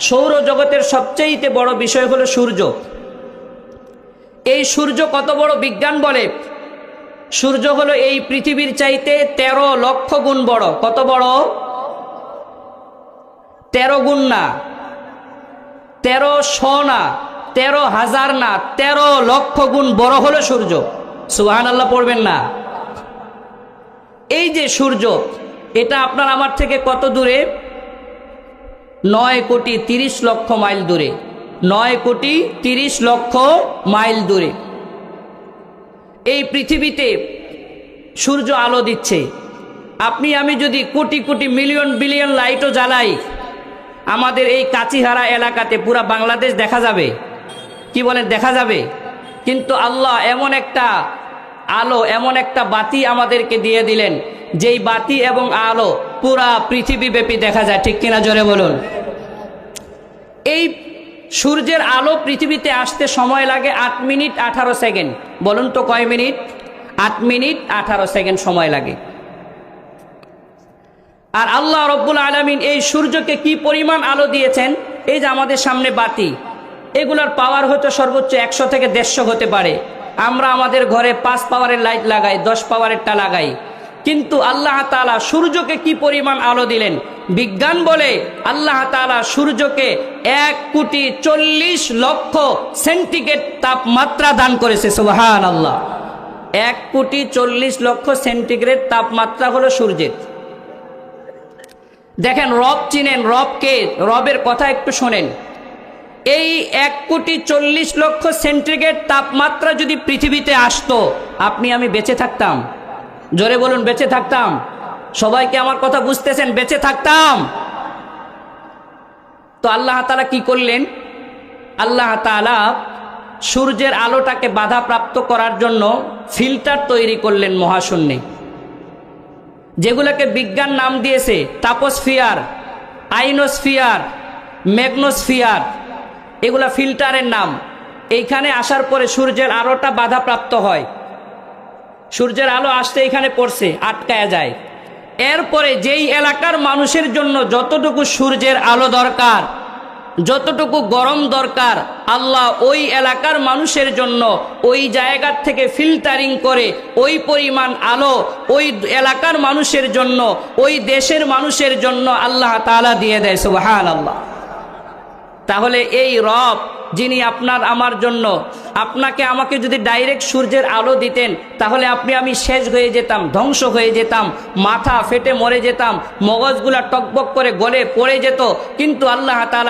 সৌরজগতের সবচেয়েতে বড় বিষয় হলো সূর্য। এই সূর্য কত বড় বিজ্ঞান বলে? সূর্য হলো এই পৃথিবীর চাইতে তেরো লক্ষ গুণ বড়। কত বড়? তেরো গুণ না। তেরো শ না। তেরো হাজার না। তেরো লক্ষ গুণ বড় হলো সূর্য। সুহান আল্লাহ পড়বেন না। এই যে সূর্য, এটা আপনার আমার থেকে কত দূরে? নয় কোটি তিরিশ লক্ষ মাইল দূরে। নয় কোটি তিরিশ লক্ষ মাইল দূরে। এই পৃথিবীতে সূর্য আলো দিচ্ছে। আপনি, আমি যদি কোটি কোটি মিলিয়ন বিলিয়ন লাইটও জ্বালাই, আমাদের এই কাচিহারা এলাকাতে পুরা বাংলাদেশ দেখা যাবে। কি বলেন, দেখা যাবে? কিন্তু আল্লাহ এমন একটা আলো, এমন একটা বাতি আমাদেরকে দিয়ে দিলেন, যেই বাতি এবং আলো পুরা পৃথিবীব্যাপী দেখা যায়। ঠিক কিনা জোরে বলুন? এই সূর্যের আলো পৃথিবীতে আসতে সময় লাগে আট মিনিট আঠারো সেকেন্ড। বলুন তো কয় মিনিট? আট মিনিট আঠারো সেকেন্ড সময় লাগে। আর আল্লাহ রব্বুল আলমিন এই সূর্যকে কি পরিমাণ আলো দিয়েছেন? এই যে আমাদের সামনে বাতি। এগুলার পাওয়ার হয়তো সর্বোচ্চ একশো থেকে দেড়শো হতে পারে। আমরা আমাদের ঘরে পাঁচ পাওয়ারের লাইট লাগাই, দশ পাওয়ারেরটা লাগাই। কিন্তু আল্লাহ তালা সূর্যকে কি পরিমাণ আলো দিলেন? বিজ্ঞান বলে আল্লাহ তালা সূর্যকে এক কোটি চল্লিশ লক্ষ সেন্টিগ্রেড তাপমাত্রা দান করেছে সুবাহান আল্লাহ এক কোটি চল্লিশ লক্ষ সেন্টিগ্রেড তাপমাত্রা হলো সূর্যের। দেখেন, রব চিনেন রবকে রবের কথা একটু শোনেন। এই এক কোটি চল্লিশ লক্ষ সেন্টিগ্রেড তাপমাত্রা যদি পৃথিবীতে আসতো, আপনি, আমি বেঁচে থাকতাম। জোরে বলুন, বেঁচে থাকতাম। সবাইকে আমার কথা বুঝতেছেন, বেঁচে থাকতাম। তো আল্লাহ তালা কি করলেন? আল্লাহ তালা সূর্যের আলোটাকে বাধাপ্রাপ্ত করার জন্য ফিল্টার তৈরি করলেন মহাশূন্যে। যেগুলোকে বিজ্ঞান নাম দিয়েছে, তাপসফিয়ার, আইনোস্ফিয়ার, ম্যাগনোস্ফিয়ার, এগুলা ফিল্টারের নাম। এইখানে আসার পরে সূর্যের আলোটা বাধাপ্রাপ্ত হয়। সূর্যের আলো আসতে এখানে পড়ছে, আটকায়া যায়। এরপরে যেই এলাকার মানুষের জন্য যতটুকু সূর্যের আলো দরকার, যতটুকু গরম দরকার, আল্লাহ ওই এলাকার মানুষের জন্য ওই জায়গার থেকে ফিল্টারিং করে ওই পরিমাণ আলো ওই এলাকার মানুষের জন্য, ওই দেশের মানুষের জন্য আল্লাহ তালা দিয়ে দেয় সুবাহান আল্লাহ তাহলে এই রব যিনি আপনার আমার জন্য। আপনাকে আমাকে যদি ডাইরেক্ট সূর্যের আলো দিতেন, তাহলে আপনি আমি শেষ হয়ে যেতাম, ধ্বংস হয়ে যেতাম, মাথা ফেটে মরে যেতাম, মগজগুলা টকবক করে গলে পড়ে যেত। কিন্তু আল্লাহ তালা